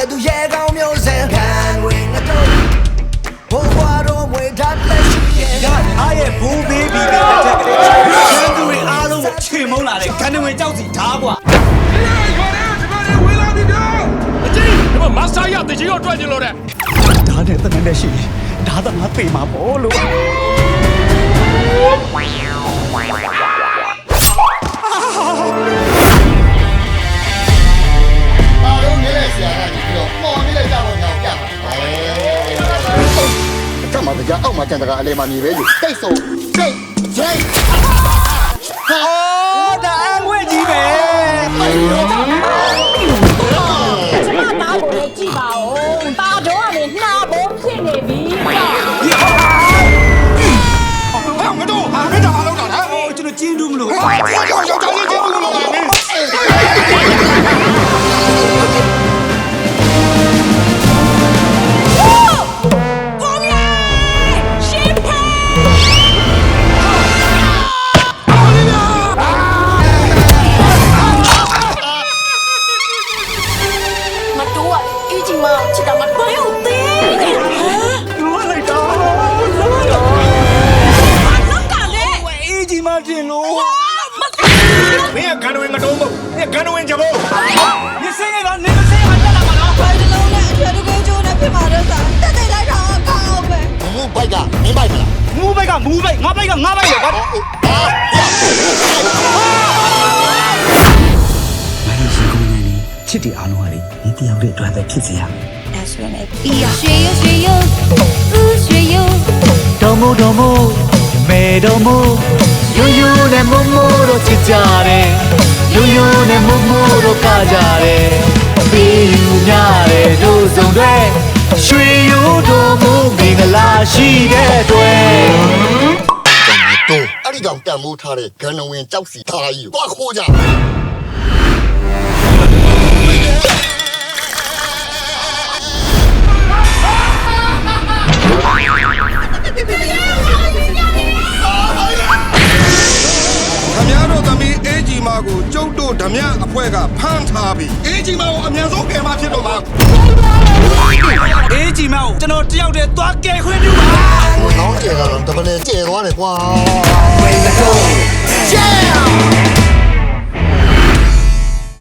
နဲ့သူရဲကောင်းမျိုးစံခံဝင်ငါတို့ဘိုးဘွားတို့မွေထားလက်ရှိရဲ့အားရဲ့ဘိုးဘေးဘီတဲ့လက်ထက်ကလေးချမ်းသူတွေအားလုံးကိုချေမုန်းလာတဲ့ခန္ဓာဝင်ကြောက်စီဓားကွာအကြီးဒီမှာမတ်စတာရတကြီးတော့တွက်ကြလို့တဲ့ဓာတ်နဲ့တနက်နဲ့ရှိရင်ဓာတ်သမားပေမှာပေါ့လို့ က်မှာတရားအောက်မှာကျန်တကအလဲမှာနေပဲယူတိတ်ဆုံးတိတ်ချိတ်အော်ဒါအငွေ့ကြီးပဲကျမသားကိုလည်းကြည့်ပါဦးตาတော့ကနေနှာဘုံဖြစ်နေပြီဟောကျွန်တော်ကျင်းတူးမလို့ကို င်းကဂန္ဓဝင်မတုံးဘူးနင်ကဂန္ဓဝင်ကြဘုံနင်စင်းရတော့နင်မစင်းမှတက်လာမှာနော်ဘယ်လိုလဲအထွေထွေကျိုးနဲ့ဖြစ်မှာတော့စားတက်တဲ့လိုက်တာအကောင်းအောင်ပဲမူဘိုက်ကမင်းဘိုက်မလားမူဘိုက်ကမူဘိုက်ငါဘိုက်ကငါဘိုက်ရောကွာချစ်တီအားလုံးကလေဒီတယောက်ရဲ့အတွက်ပဲဖြစ်စေရအဲဆိုရင်အေးရရွှေရရွှေရဦးရွှေရတော်မို့တော်မို့မဲတော်မို့ရိုးရိုးနဲ့မို့မို့တော့ချစ်ကြတယ် ယူယူနဲ့မမိုတို့ကကြတယ်ပြီးယူများတယ်တို့စုံတွေရွှေယူတော်မူမင်္ဂလာရှိတဲ့အတွက်တော့အဲ့ဒီကြောင့်တန်မိုးထားတဲ့ဂန်နဝင်ကြောက်စီထားကြီးကိုသွားခိုးကြ သမီးအေးကြီးမကိုကျုပ်တို့ဓမြအဖွဲ့ကဖမ်းထားပြီအေးကြီးမကိုအမြန်ဆုံးကယ်မဖြစ်တော့မှာအေးကြီးမောင်ကျွန်တော်တယောက်တည်းသွားကဲခွင့်ပြုပါဟိုနောင်းကျဲကတော့တပလဲကျဲသွားတယ်ကွာ